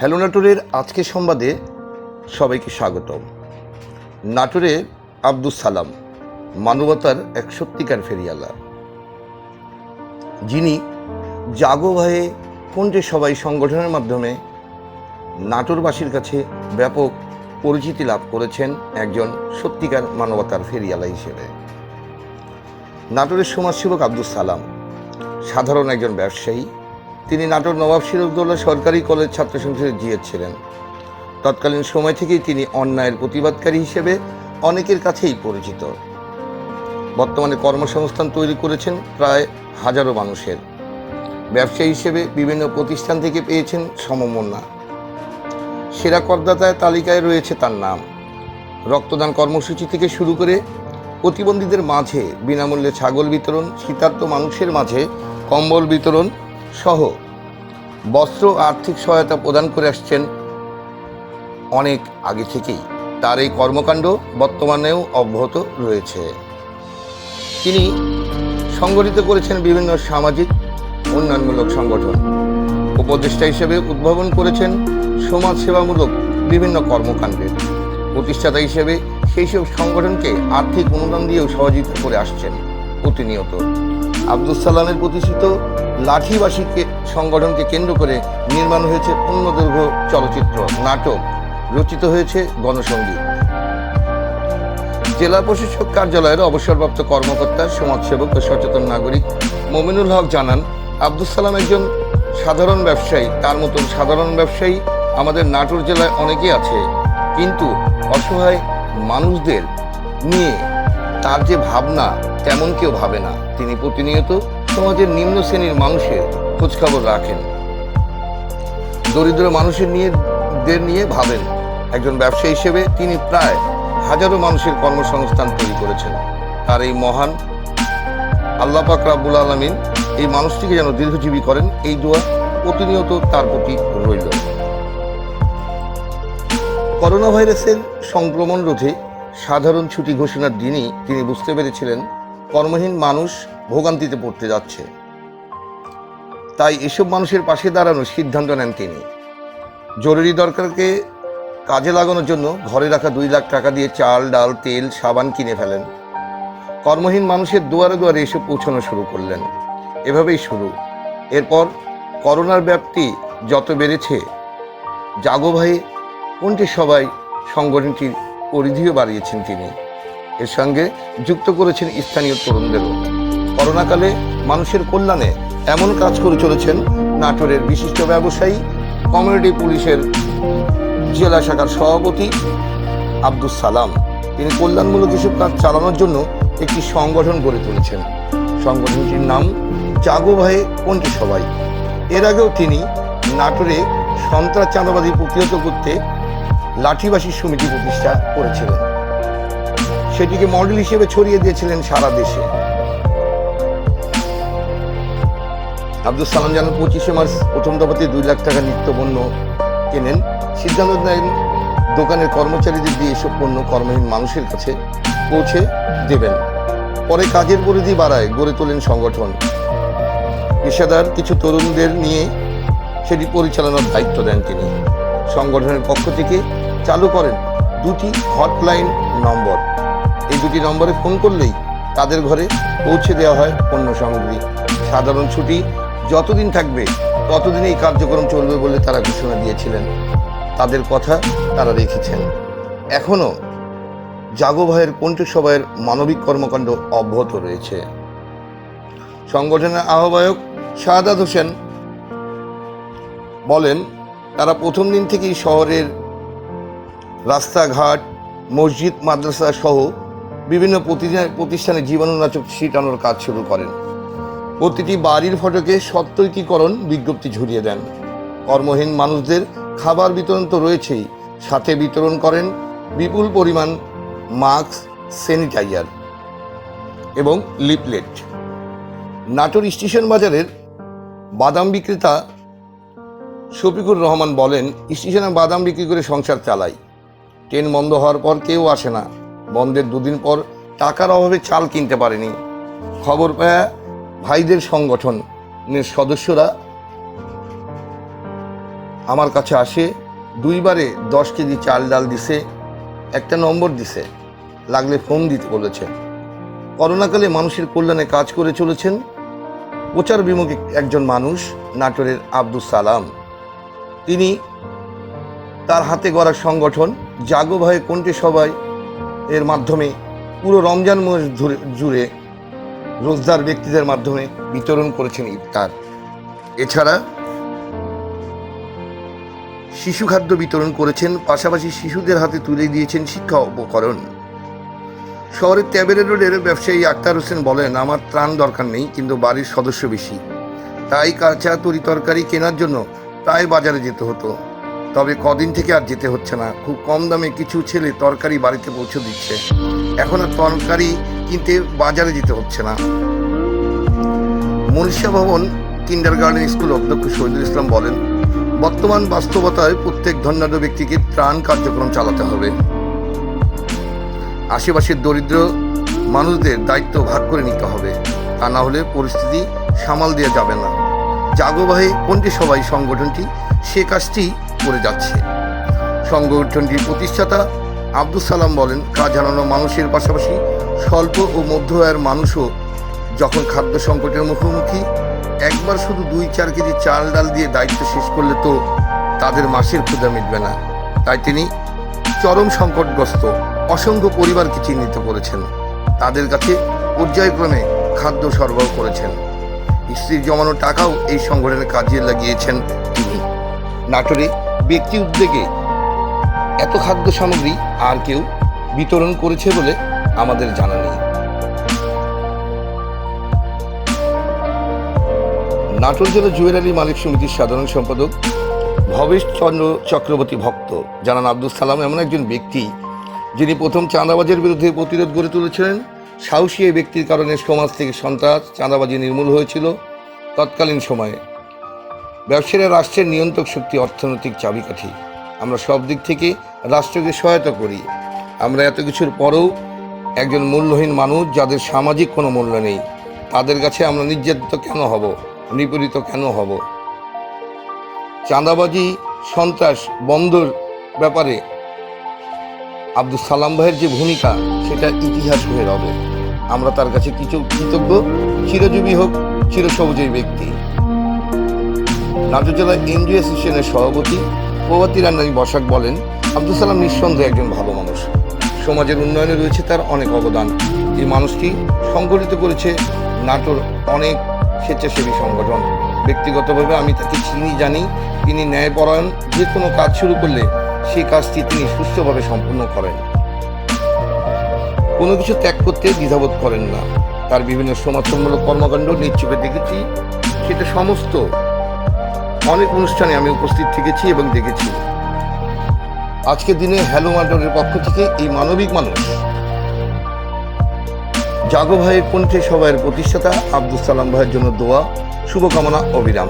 Hello নাটোরের আজকের সংবাদে সবাইকে স্বাগতম। নাটোরে আব্দুল সালাম, মানবতার এক সত্যিকার ফেরিয়ালা যিনি জাগো ভাইয়ে কণ্ঠে সবাই সংগঠনের মাধ্যমে নাটোরবাসীর কাছে ব্যাপক পরিচিতি লাভ করেছেন একজন সত্যিকার মানবতার ফেরিয়ালা হিসেবে। নাটোরের সমাজসেবক আব্দুল সালাম, সাধারণ একজন ব্যবসায়ী তিনি নাটোর নবাব সিরাজদৌল্লা সরকারি কলেজ ছাত্র সংসদের জিএস ছিলেন তৎকালীন সময় থেকেই তিনি অন্যায়ের প্রতিবাদকারী হিসেবে অনেকের কাছেই পরিচিত। বর্তমানে কর্মসংস্থান তৈরি করেছেন প্রায় হাজারো মানুষের। ব্যবসায়ী হিসেবে বিভিন্ন প্রতিষ্ঠান থেকে পেয়েছেন সমমন্যা সেরা করদাতায় তালিকায় রয়েছে তার নাম। রক্তদান কর্মসূচি থেকে শুরু করে প্রতিবন্ধীদের মাঝে বিনামূল্যে ছাগল বিতরণ শীতার্ত মানুষের মাঝে কম্বল বিতরণ সহ বস্ত্র আর্থিক সহায়তা প্রদান করে আসছেন অনেক আগে থেকেই। তার এই কর্মকাণ্ড বর্তমানেও অব্যাহত রয়েছে। তিনি সংগঠিত করেছেন বিভিন্ন সামাজিক, উন্নয়নমূলক সংগঠন। উপদেষ্টা হিসেবে উদ্ভাবন করেছেন সমাজসেবামূলক বিভিন্ন কর্মকাণ্ডের প্রতিষ্ঠাতা হিসেবে সেই সব সংগঠনকে আর্থিক অনুদান দিয়েও সহযোগিতা করে আসছেন প্রতিনিয়ত। আব্দুল সালামের প্রতিষ্ঠিত লাঠিবাসীকে সংগঠনকে কেন্দ্র করে নির্মাণ হয়েছে পূর্ণদৈর্ঘ্য চলচ্চিত্র, নাটক। রচিত হয়েছে গণসঙ্গীত জেলা প্রশাসক কার্যালয়ের অবসরপ্রাপ্ত কর্মকর্তা, সমাজসেবক ও সচেতন নাগরিক মমিনুল হক জানান আব্দুল সালাম একজন সাধারণ ব্যবসায়ী। তার মতন সাধারণ ব্যবসায়ী আমাদের নাটোর জেলায় অনেকেই আছে। কিন্তু অসহায় মানুষদের নিয়ে তার যে ভাবনা, তেমন কেউ ভাবে না। তিনি প্রতিনিয়ত সমাজের নিম্ন শ্রেণির মানুষের খোঁজখবর রাখেন। দরিদ্র মানুষের নিয়ে দের নিয়ে ভাবেন। একজন ব্যবসায়ী হিসেবে তিনি প্রায় হাজারো মানুষের কর্মসংস্থান তৈরি করেছেন। তার এই মহান আল্লাহ পাক রাব্বুল আলমিন এই মানুষটিকে যেন দীর্ঘজীবী করেন, এই দোয়া প্রতিনিয়ত তার প্রতি রইল। করোনা ভাইরাসের সংক্রমণ রোধে সাধারণ ছুটি ঘোষণার দিনই তিনি বুঝতে পেরেছিলেন, কর্মহীন মানুষ ভোগান্তিতে পড়তে যাচ্ছে। তাই এসব মানুষের পাশে দাঁড়ানোর সিদ্ধান্ত নেন তিনি। জরুরি দরকারকে কাজে লাগানোর জন্য ঘরে রাখা দুই লাখ টাকা দিয়ে চাল, ডাল, তেল, সাবান কিনে ফেলেন। কর্মহীন মানুষের দুয়ারে দুয়ারে এসে পৌঁছানো শুরু করলেন। এভাবেই শুরু। এরপর করোনার ব্যাপ্তি যত বেড়েছে, জাগো ভাই কোনটি সবাই সংগঠনটির পরিধিও বাড়িয়েছেন তিনি। এর সঙ্গে যুক্ত করেছেন স্থানীয় তরুণদেরও। করোনাকালে মানুষের কল্যাণে এমন কাজ করে চলেছেন নাটোরের বিশিষ্ট ব্যবসায়ী, কমিউনিটি পুলিশের জেলা শাখার সভাপতি আব্দুল সালাম। তিনি কল্যাণমূলক এসব কাজ চালানোর জন্য একটি সংগঠন গড়ে তুলেছেন। সংগঠনটির নাম জাগো ভাই কোনটি সবাই এর আগেও তিনি নাটোরে সন্ত্রাস চাঁদাবাদী প্রতিহত করতে লাঠিবাসী সমিতি প্রতিষ্ঠা করেছিলেন। সেটিকে মডেল হিসেবে ছড়িয়ে দিয়েছিলেন সারা দেশে। আব্দুল সালাম জানান, পঁচিশে মার্চ প্রথম দফাতে দুই লাখ টাকা নিত্য পণ্য কেনেন। সিদ্ধান্ত নেন, দোকানের কর্মচারীদের দিয়ে এসব পণ্য কর্মহীন মানুষের কাছে পৌঁছে দেবেন। পরে কাজের পরিধি বাড়ায় গড়ে তোলেন সংগঠন। পেশাদার কিছু তরুণদের নিয়ে সেটি পরিচালনার দায়িত্ব দেন তিনি। সংগঠনের পক্ষ থেকে চালু করেন দুটি হটলাইন নম্বর। এই দুটি নম্বরে ফোন করলেই তাদের ঘরে পৌঁছে দেওয়া হয় পণ্য সামগ্রী। সাধারণ ছুটি যতদিন থাকবে, ততদিন এই কার্যক্রম চলবে বলে তারা ঘোষণা দিয়েছিলেন। তাদের কথা তারা রেখেছেন। এখনও জাগো ভাইয়ের কণ্ঠসভায়ের মানবিক কর্মকাণ্ড অব্যাহত রয়েছে। সংগঠনের আহ্বায়ক শাহাদাত হোসেন বলেন, তারা প্রথম দিন থেকেই শহরের রাস্তাঘাট, মসজিদ, মাদ্রাসা সহ বিভিন্ন প্রতিষ্ঠা- প্রতিষ্ঠানে জীবাণুনাশক ছিটানোর কাজ শুরু করেন। প্রতিটি বাড়ির ফটকে সত্যৈকীকরণ বিজ্ঞপ্তি ঝুলিয়ে দেন। কর্মহীন মানুষদের খাবার বিতরণ তো রয়েছেই, সাথে বিতরণ করেন বিপুল পরিমাণ মাস্ক, স্যানিটাইজার এবং লিপলেট। নাটোর স্টেশন বাজারের বাদাম বিক্রেতা শফিকুর রহমান বলেন, স্টেশনে বাদাম বিক্রি করে সংসার চালাই। ট্রেন বন্ধ হওয়ার পর কেউ আসে না। বন্ধের দুদিন পর টাকার অভাবে চাল কিনতে পারেনি। খবর পায় ভাইদের সংগঠনের সদস্যরা আমার কাছে আসে, দুইবারে দশ কেজি চাল ডাল দিছে, একটা নম্বর দিছে, লাগলে ফোন দিতে বলেছে। করোনাকালে মানুষের কল্যাণে কাজ করে চলেছেন প্রচার বিমুখী একজন মানুষ, নাটোরের আব্দুল সালাম। তিনি তার হাতে গড়া সংগঠন জাগো ভয়ে কণ্ঠে সবাই এর মাধ্যমে পুরো রমজান মাস জুড়ে রোজদার ব্যক্তিদের মাধ্যমে বিতরণ করেছেন ইফতার। এছাড়া শিশু খাদ্য বিতরণ করেছেন, পাশাপাশি শিশুদের হাতে তুলে দিয়েছেন শিক্ষা উপকরণ। শহরের ট্যাবেরে রোডের ব্যবসায়ী আক্তার হোসেন বলেন, আমার ত্রাণ দরকার নেই, কিন্তু বাড়ির সদস্য বেশি। তাই কাঁচা তরি তরকারি কেনার জন্য প্রায় বাজারে যেতে হতো। তবে কদিন থেকে আর যেতে হচ্ছে না। খুব কম দামে কিছু ছেলে তরকারি বাড়িতে পৌঁছে দিচ্ছে। এখন আর তরকারি কিনতে বাজারে যেতে হচ্ছে না। মনীষা ভবন কিন্ডার গার্ডেন স্কুল অধ্যক্ষ শহীদুল ইসলাম বলেন, বর্তমান বাস্তবতায় প্রত্যেক ধন্যাঢ্য ব্যক্তিকে ত্রাণ কার্যক্রম চালাতে হবে। আশেপাশের দরিদ্র মানুষদের দায়িত্ব ভাগ করে নিতে হবে, তা না হলে পরিস্থিতি সামাল দেওয়া যাবে না। জাগোবাহী কোনটি সবাই সংগঠনটি সে কাজটি করে যাচ্ছে। সংগঠনটির প্রতিষ্ঠাতা আব্দুল সালাম বলেন, কাজ হারানো মানুষের পাশাপাশি স্বল্প ও মধ্য আয়ের মানুষও যখন খাদ্য সংকটের মুখোমুখি, একবার শুধু দুই চার কেজি চাল ডাল দিয়ে দায়িত্ব শেষ করলে তো তাদের মাসের ক্ষুধা মিটবে না। তাই তিনি চরম সংকটগ্রস্ত, অসংখ্য পরিবারকে চিহ্নিত করেছেন। তাদের কাছে পর্যায়ক্রমে খাদ্য সরবরাহ করেছেন। স্ত্রীর জমানো টাকাও এই সংগঠনের কাজে লাগিয়েছেন তিনি। নাটোরে ব্যক্তি উদ্যোগে এত খাদ্য সামগ্রী আর কেউ বিতরণ করেছে বলে আমাদের জানা নেই। নাটোর জেলা জুয়েলারি মালিক সমিতির সাধারণ সম্পাদক ভবেশ চন্দ্র চক্রবর্তী ভক্ত জানান আব্দুল সালাম এমন একজন ব্যক্তি যিনি প্রথম চাঁদাবাজের বিরুদ্ধে প্রতিরোধ গড়ে তুলেছিলেন। সাহসী এই ব্যক্তির কারণে সমাজ থেকে সন্ত্রাস, চাঁদাবাজি নির্মূল হয়েছিল তৎকালীন সময়ে। ব্যবসায়ীরা রাষ্ট্রের নিয়ন্ত্রক শক্তি অর্থনৈতিক চাবিকাঠি। আমরা সব দিক থেকে রাষ্ট্রকে সহায়তা করি। আমরা এত কিছুর পরেও একজন মূল্যহীন মানুষ যাদের সামাজিক কোনো মূল্য নেই, তাদের কাছে আমরা নির্যাতিত কেন হব? নিপীড়িত কেন হব? চাঁদাবাজি, সন্ত্রাস, বন্ধর ব্যাপারে আব্দুল সালাম ভাইয়ের যে ভূমিকা, সেটা ইতিহাস হয়ে রবে। আমরা তার কাছে কিছু কৃতজ্ঞ, চিরজীবী হোক, চিরসবুজের ব্যক্তি। নাটোর জেলা এনজিও অ্যাসোসিয়েশনের সভাপতি প্রভাতী রান্নানি বসাক বলেন আব্দুল সালাম নিঃসন্দেহে একজন ভালো সমাজের উন্নয়নে রয়েছে তার অনেক অবদান। এই মানুষটি সংগঠিত করেছে নাটোর অনেক স্বেচ্ছাসেবী সংগঠন। ব্যক্তিগতভাবে আমি তাকে চিনি, জানি। তিনি ন্যায়পরায়ণ, যে কোনো কাজ শুরু করলে সেই কাজটি তিনি সুস্থভাবে সম্পূর্ণ করেন। কোনো কিছু ত্যাগ করতে দ্বিধাবোধ করেন না। তার বিভিন্ন সমাজসমূলক কর্মকাণ্ড নিশ্চুপে দেখেছি। সেটা সমস্ত অনেক অনুষ্ঠানে আমি উপস্থিত থেকেছি এবং দেখেছি। আজকের দিনে হ্যালো মান্টনের পক্ষ থেকে এই মানবিক মানুষ। জাগো ভাইয়ের কণ্ঠে সবাইয়ের প্রতিষ্ঠাতা আব্দুল সালাম ভাইয়ের জন্য দোয়া, শুভকামনা, অবিরাম।